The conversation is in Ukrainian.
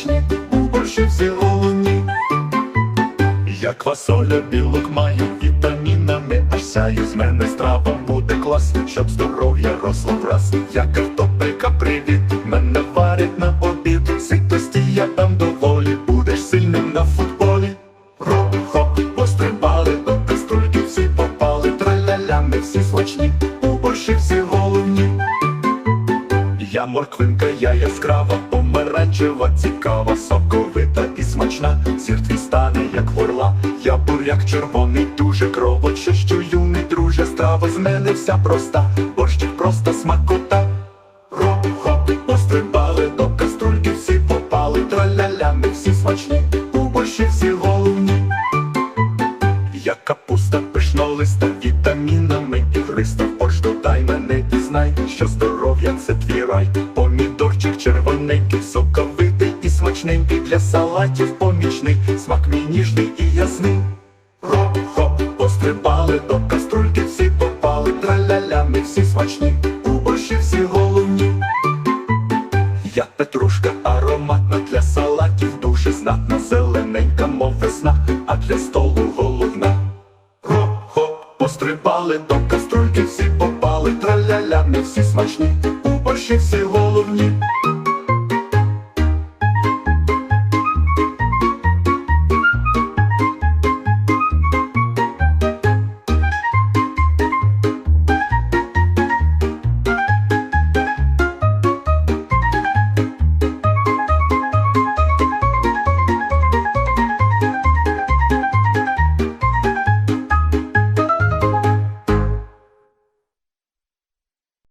смачні, у борщі всі головні. Я квасоля білок маю, вітамінами аж сяю з мене страва буде клас, щоб здоров'я росло враз. Я картопелька, привіт, мене варять на обід, ситості я там доволі, будеш сильним на футболі. Роп, хоп, пострибали, до каструльки всі попали, тралялями всі смачні, у борщі всі я морквинка, я яскрава, помаранчева, цікава, соковита і смачна, сір твій стане, як орла. Я буряк червоний, дуже кровоче, що юний друже, страва з мене вся проста, борщик просто смакота. Ро-хоп, пострибали, до каструльки всі попали, траля-ля, ми всі смачні, у борщі всі пишнолиста вітамінами і христа Хоч додай мене знай, що здоров'я це твій рай. Помідорчик червоненький, соковитий і смачненький Для салатів помічний, смак мій ніжний і ясний. Ро-хоп, пострибали, до каструльки всі попали. Траля-ля, ми всі смачні, у борщі всі головні. Я петрушка ароматна для салатів дуже знатна, зелененька, мов весна, а для столу припали, до каструльки всі попали, траля-ля, не всі смачні, у борщі всі головні.